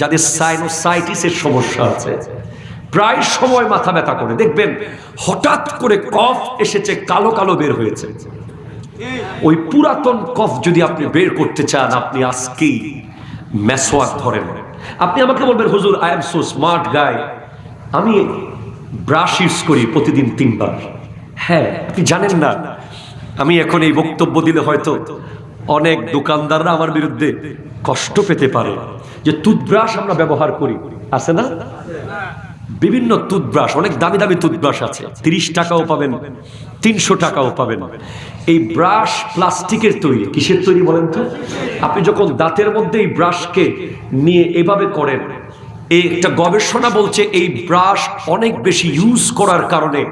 যাদের সাইনোসাইটিসের সমস্যা আছে। প্রায় সময় মাথা ব্যথা করে। দেখবেন, হঠাৎ করে কফ এসেছে, কালো কালো বের হয়েছে। ওই পুরাতন কফ যদি আপনি বের করতে চান, আপনি আজকেই মেসোয়াক ধরেন। আপনি আমাকে বলবেন, হুজুর I am so smart guy আমি ব্রাশ ইউজ করি প্রতিদিন তিনবার। হ্যাঁ আপনি জানেন না, আমি এখন এই বক্তব্য দিলে হয়তো অনেক দোকানদাররা আমার বিরুদ্ধে কষ্ট পেতে পারে। যে টুথব্রাশ আমরা ব্যবহার করি। আছে না? বিভিন্ন টুথব্রাশ অনেক দামি দামি টুথব্রাশ আছে। তিরিশ টাকাও পাবেন, তিনশো টাকাও পাবেন। এই ব্রাশ প্লাস্টিকের তৈরি, কিসের তৈরি বলেন তো? আপনি যখন দাঁতের মধ্যে এই ব্রাশকে নিয়ে এভাবে করেন এই একটা গবেষণা বলছে এই ব্রাশ অনেক বেশি ইউজ করার কারণে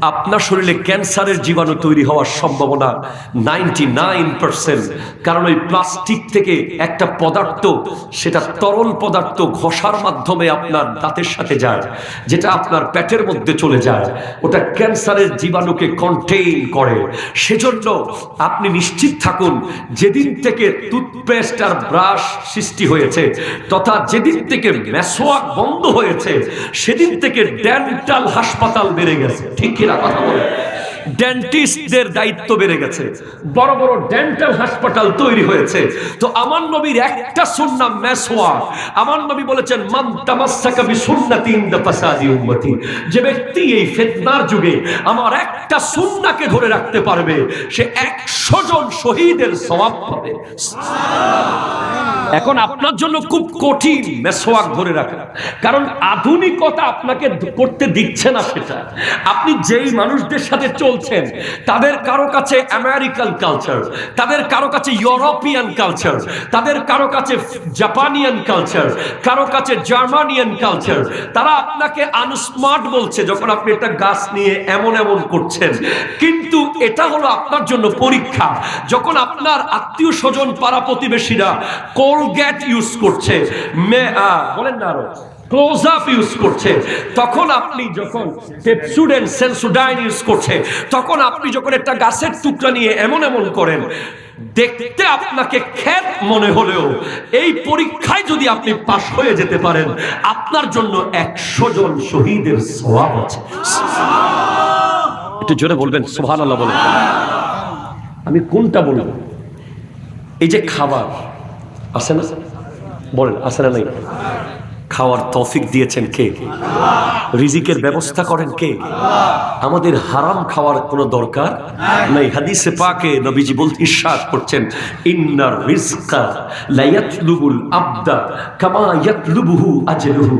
আপনার শরীরে ক্যান্সারের জীবাণু তৈরি হওয়ার সম্ভাবনা নাইনটি নাইন পার্সেন্ট। কারণ ওই প্লাস্টিক থেকে একটা পদার্থ, সেটা তরল পদার্থ ঘষার মাধ্যমে আপনার দাঁতের সাথে যায়, যেটা আপনার পেটের মধ্যে চলে যায়। ওটা ক্যান্সারের জীবাণুকে কন্টেইন করে। সেজন্য আপনি নিশ্চিত থাকুন, যেদিন থেকে টুথপেস্ট আর ব্রাশ সৃষ্টি হয়েছে, তথা যেদিন থেকে মেসোয়াক বন্ধ হয়েছে, সেদিন থেকে ডেন্টাল হাসপাতাল বেড়ে গেছে। ঠিক কিনা কথা বলে। ডেন্টিস্টদের দায়িত্ব বেড়ে গেছে। বড় বড় ডেন্টাল হাসপাতাল তৈরি হয়েছে। তো আমার নবীর একটা সুন্নাম মেসোয়া আমার নবী বলেছেন, মান তামাসসাকা বিসুন্নতি ইনদা ফাসাদি উম্মতি। যে ব্যক্তি এই ফিতনার যুগে আমার একটা সুন্নাহকে ধরে রাখতে পারবে, সে 100 জন শহীদের সওয়াব পাবে। এখন আপনার জন্য খুব কঠিন মেসোয়াক ধরে রাখা। কারণ আধুনিকতা আপনাকে করতে দিচ্ছে না সেটা। আপনি যেই মানুষদের সাথে চলছেন, তাদের কারও কাছে আমেরিকান কালচার, তাদের কারও কাছে ইউরোপিয়ান কালচার, তাদের কারও কাছে জাপানিয়ান কালচার, কারও কাছে জার্মানিয়ান কালচার, তারা আপনাকে আনস্মার্ট বলছে যখন আপনি একটা গাছ নিয়ে এমন এমন করছেন। কিন্তু এটা হলো আপনার জন্য পরীক্ষা। যখন আপনার আত্মীয় স্বজন পাড়া প্রতিবেশীরা কোলগেট ইউজ করছে। মে বলেন না আরও। ক্লোজ আপ ইউজ করছে। তখন আপনি যখন পেপসুডেন ইউজ করছে, তখন আপনি যখন একটা গাছের টুকরা নিয়ে এমন এমন করেন, দেখতে আপনাকে খ্যাত মনে হলেও এই পরীক্ষায় যদি আপনি পাশ হয়ে যেতে পারেন, আপনার জন্য একশো জন শহীদের সওয়াব আছে। একটু জোরে বলবেন সোহান আল্লাহ বলেন। আমি কোনটা বলব? এই যে খাবার আছে না? বলেন আছে না নাই খাওয়ার তৌফিক দিয়েছেন কে? রিজিকের ব্যবস্থা করেন কে? আমাদের হারাম খাওয়ার কোনো দরকার নাই। হাদিসে পাকে নবীজি বলতে ইরশাদ করছেন, ইন্নার রিজকা লা ইয়াতলুবুল আবদা কামা ইয়াতলুবুহু আজলুহু।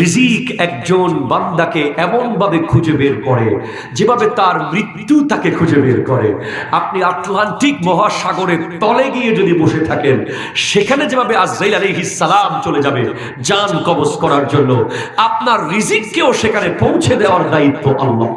রিজিক একজন বান্দাকে এমন ভাবে খুঁজে বের করে যেভাবে তার মৃত্যু তাকে খুঁজে বের করে। আপনি আটলান্টিক মহাসাগরের তলে গিয়ে যদি বসে থাকেন, সেখানে যেভাবে আজরাইল আলাইহিস সালাম চলে যাবে জান কবজ করার জন্য আপনার রিজিককেও সেখানে পৌঁছে দেওয়ার দায়িত্ব আল্লাহ।